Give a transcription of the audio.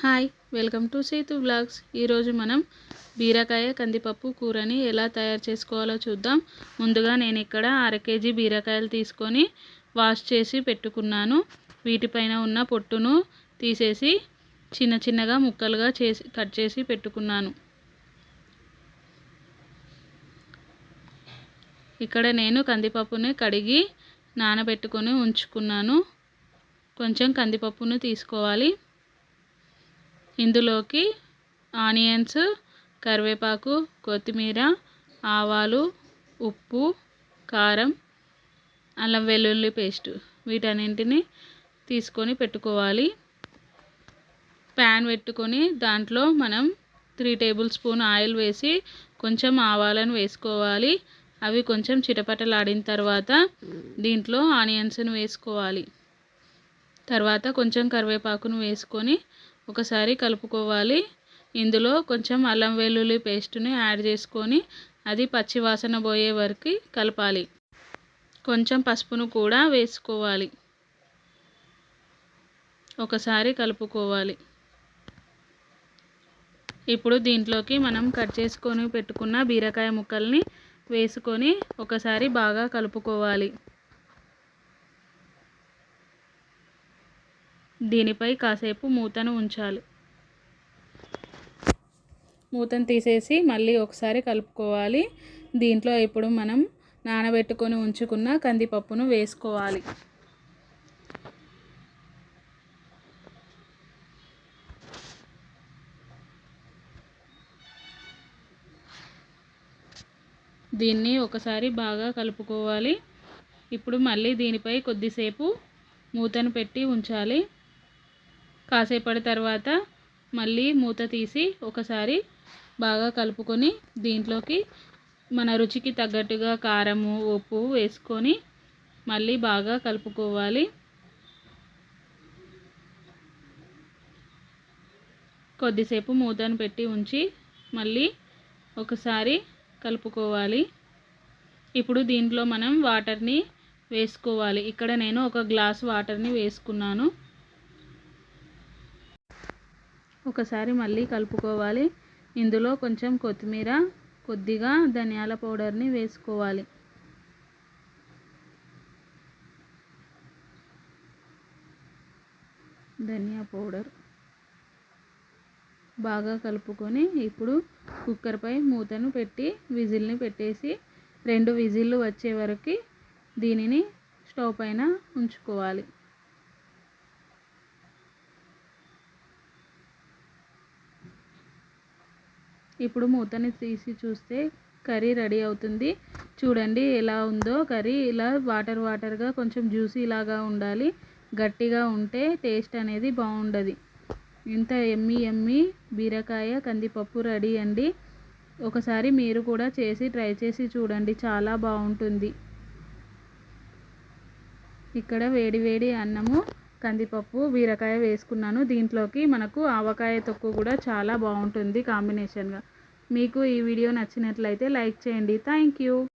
Hi welcome to Sethu blogs ఈరోజు మనం బీరకాయ కందిపప్పు కూరని ఎలా తయారు చేసుకోవాలో చూద్దాం. ముందుగా నేను ఇక్కడ అర కేజీ బీరకాయలు తీసుకొని వాష్ చేసి పెట్టుకున్నాను. వీటిపైన ఉన్న పొట్టును తీసేసి చిన్న చిన్నగా ముక్కలుగా చేసి కట్ చేసి పెట్టుకున్నాను. ఇక్కడ నేను కందిపప్పుని కడిగి నానబెట్టుకొని ఉంచుకున్నాను. కొంచెం కందిపప్పును తీసుకోవాలి. ఇందులోకి ఆనియన్స్ కరివేపాకు కొత్తిమీర ఆవాలు ఉప్పు కారం అల్లం వెల్లుల్లి పేస్ట్ వీటన్నింటిని తీసుకొని పెట్టుకోవాలి. ప్యాన్ పెట్టుకొని దాంట్లో మనం త్రీ టేబుల్ స్పూన్ ఆయిల్ వేసి కొంచెం ఆవాలను వేసుకోవాలి. అవి కొంచెం చిటపటలాడిన తర్వాత దీంట్లో ఆనియన్స్ను వేసుకోవాలి. తర్వాత కొంచెం కరివేపాకును వేసుకొని ఒకసారి కలుపుకోవాలి. ఇందులో కొంచెం అల్లం వెల్లుల్లి పేస్ట్ని యాడ్ చేసుకొని అది పచ్చివాసన పోయే వరకు కలపాలి. కొంచెం పసుపును కూడా వేసుకోవాలి. ఒకసారి కలుపుకోవాలి. ఇప్పుడు దీంట్లోకి మనం కట్ చేసుకొని పెట్టుకున్న బీరకాయ ముక్కల్ని వేసుకొని ఒకసారి బాగా కలుపుకోవాలి. దీనిపై కాసేపు మూతను ఉంచాలి. మూతను తీసేసి మళ్ళీ ఒకసారి కలుపుకోవాలి. దీంట్లో ఇప్పుడు మనం నానబెట్టుకొని ఉంచుకున్న కందిపప్పును వేసుకోవాలి. దీన్ని ఒకసారి బాగా కలుపుకోవాలి. ఇప్పుడు మళ్ళీ దీనిపై కొద్దిసేపు మూతను పెట్టి ఉంచాలి. కాసేపటి తర్వాత మళ్ళీ మూత తీసి ఒకసారి బాగా కలుపుకొని దీంట్లోకి మన రుచికి తగ్గట్టుగా కారము ఉప్పు వేసుకొని మళ్ళీ బాగా కలుపుకోవాలి. కొద్దిసేపు మూతను పెట్టి ఉంచి మళ్ళీ ఒకసారి కలుపుకోవాలి. ఇప్పుడు దీంట్లో మనం వాటర్ని వేసుకోవాలి. ఇక్కడ నేను ఒక గ్లాస్ వాటర్ని వేసుకున్నాను. ఒకసారి మళ్ళీ కలుపుకోవాలి. ఇందులో కొంచెం కొత్తిమీర కొద్దిగా ధనియాల పౌడర్ని వేసుకోవాలి. ధనియా పౌడర్ బాగా కలుపుకొని ఇప్పుడు కుక్కర్పై మూతను పెట్టి విజిల్ని పెట్టేసి రెండు విజిల్లు వచ్చే వరకు దీనిని స్టవ్ పైన ఉంచుకోవాలి. ఇప్పుడు మూతని తీసి చూస్తే కర్రీ రెడీ అవుతుంది. చూడండి ఎలా ఉందో కర్రీ. ఇలా వాటర్ వాటర్గా కొంచెం జ్యూసీ లాగా ఉండాలి. గట్టిగా ఉంటే టేస్ట్ అనేది బాగుండదు. ఇంత ఎమ్మి ఎమ్మి బీరకాయ కందిపప్పు రెడీ అండి. ఒకసారి మీరు కూడా చేసి ట్రై చేసి చూడండి. చాలా బాగుంటుంది. ఇక్కడ వేడి వేడి అన్నము కందిపప్పు బీరకాయ వేసుకున్నాను. దీంట్లోకి మనకు ఆవకాయ తొక్కు కూడా చాలా బాగుంటుంది కాంబినేషన్గా. మీకు ఈ వీడియో నచ్చినట్లయితే లైక్ చేయండి. Thank you